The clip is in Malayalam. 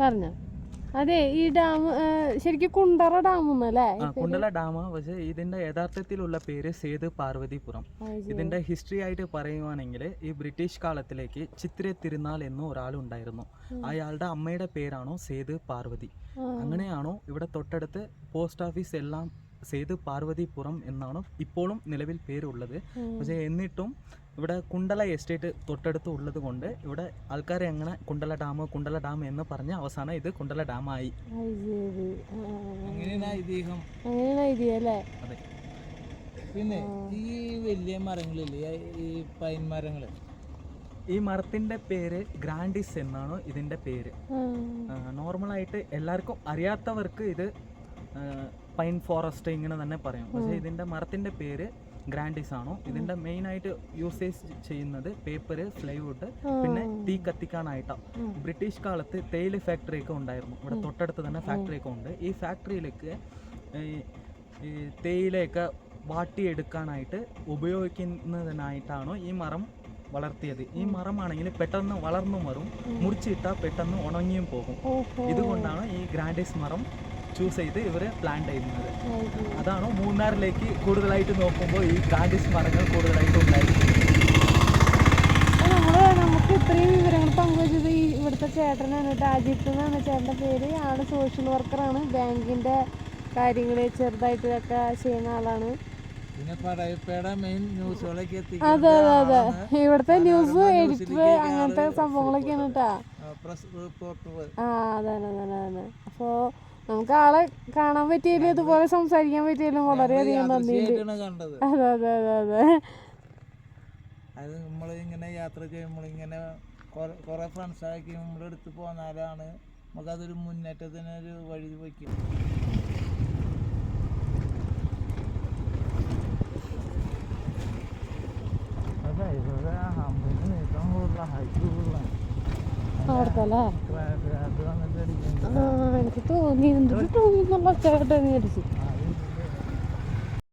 പറഞ്ഞോ? അതെ ഈ ഡാം ശരിക്കും കുണ്ടറ ഡാം എന്നല്ലേ കുണ്ടറ കുണ്ടല ഡാം പക്ഷേ ഇതിന്റെ യഥാർത്ഥത്തിലുള്ള പേര് സേതു പാർവതിപുരം ഇതിന്റെ ഹിസ്റ്ററി ആയിട്ട് പറയുവാണെങ്കിൽ ഈ ബ്രിട്ടീഷ് കാലത്തിലേക്ക് ചിത്ര തിരുനാൾ എന്ന ഒരാളുണ്ടായിരുന്നു അയാളുടെ അമ്മയുടെ പേരാണോ സേതു പാർവതി. അങ്ങനെയാണോ ഇവിടെ തൊട്ടടുത്ത് പോസ്റ്റ് ഓഫീസ് എല്ലാം സേതു പാർവതിപുരം എന്നാണ് ഇപ്പോഴും നിലവിൽ പേരുള്ളത്. പക്ഷേ എന്നിട്ടും ഇവിടെ കുണ്ടല എസ്റ്റേറ്റ് തൊട്ടടുത്ത് ഉള്ളത് കൊണ്ട് ഇവിടെ ആൾക്കാരെ എങ്ങനെ കുണ്ടല ഡാം കുണ്ടല ഡാം എന്ന് പറഞ്ഞ അവസാനം ഇത് കുണ്ടല ഡാം ആയി പിന്നെ ഈ വലിയ മരങ്ങളില്ലേ ഈ പൈൻ മരങ്ങൾ? ഈ മരത്തിന്റെ പേര് ഗ്രാൻഡിസ് എന്നാണ് ഇതിന്റെ പേര്. നോർമലായിട്ട് എല്ലാവർക്കും അറിയാത്തവർക്ക് ഇത് പൈൻ ഫോറസ്റ്റ് ഇങ്ങനെ തന്നെ പറയും. പക്ഷേ ഇതിന്റെ മരത്തിന്റെ പേര് ഗ്രാൻഡീസ് ആണോ? ഇതിന്റെ മെയിൻ ആയിട്ട് യൂസേജ് ചെയ്യുന്നത് പേപ്പർ ഫ്ലൈവുഡ് പിന്നെ തീ കത്തിക്കാനായിട്ടാണ് ബ്രിട്ടീഷ് കാലത്ത് തേയില ഫാക്ടറി ഒക്കെ ഉണ്ടായിരുന്നു. ഇവിടെ തൊട്ടടുത്ത് തന്നെ ഫാക്ടറി ഒക്കെ ഉണ്ട്. ഈ ഫാക്ടറിയിലേക്ക് ഈ തേയിലയൊക്കെ വാട്ടിയെടുക്കാനായിട്ട് ഉപയോഗിക്കുന്നതിനായിട്ടാണോ ഈ മരം വളർത്തിയത്. ഈ മരമാണെങ്കിൽ പെട്ടെന്ന് വളർന്നു വരും മുറിച്ചിട്ടാൽ പെട്ടെന്ന് ഉണങ്ങിയും പോകും. ഇതുകൊണ്ടാണ് ഈ ഗ്രാൻഡീസ് മരം ചൂസ് ചെയ്ത് ഇവർ പ്ലാൻ ചെയ്യുന്നത് അതാണ് മൂന്നാറിലേക്ക് കൂടുതലായിട്ട് നോക്കുമ്പോൾ ഈ ഗാന്ധിസ് മരങ്ങൾ കൂടുതലായിട്ട് ഉണ്ടായിരിക്കുന്നത്? നമുക്ക് ഇത്രയും വിവരങ്ങൾ പങ്കുവച്ചത് ഈ ഇവിടുത്തെ ചേട്ടനാണ് അജിത്ത് എന്നാണ് ചേട്ടന്റെ പേര്. ആൾ സോഷ്യൽ വർക്കറാണ് ബാങ്കിന്റെ കാര്യങ്ങൾ ചെറുതായിട്ടൊക്കെ ചെയ്യുന്ന ആളാണ്. പിന്നെ പടയപ്പയുടെ മെയിൻ ന്യൂസുകളൊക്കെ അതെ അതെ അതെ. ഇവിടുത്തെ ന്യൂസ് എഡിറ്റർ അങ്ങനത്തെ സംഭവങ്ങളൊക്കെയാണ് കേട്ടാ. പ്രസ് റിപ്പോർട്ടർ ആ അതെ അതാണ് അതാണ്. അപ്പോൾ നമുക്ക് ആളെ കാണാൻ പറ്റിയാലും ഇതുപോലെ സംസാരിക്കാൻ പറ്റിയാലും വളരെയധികം നന്ദിയുണ്ട്. അതെ അതെ അതെ അതെ. അത് നമ്മൾ ഇങ്ങനെ യാത്ര ചെയ്യുമ്പോൾ ഇങ്ങനെ കുറെ ഫ്രണ്ട്സ് ആക്കി നമ്മുടെ അടുത്ത് പോന്നാലാണ് നമുക്കതൊരു മുന്നേറ്റത്തിന് ഒരു വഴി വയ്ക്കും അതെ ഇവിടെ അമ്പതിന് നീക്കാൻ കൂടുതൽ ഹൈറ്റ് കൂടുതലാണ് അവിടുത്തെ അല്ലേ അത് വന്നിട്ട് അടിക്കുന്നത് ആ എനിക്ക് തോന്നി എന്തൊരു തോന്നി എന്നുള്ള ചേട്ടൻ വിചാരിച്ചു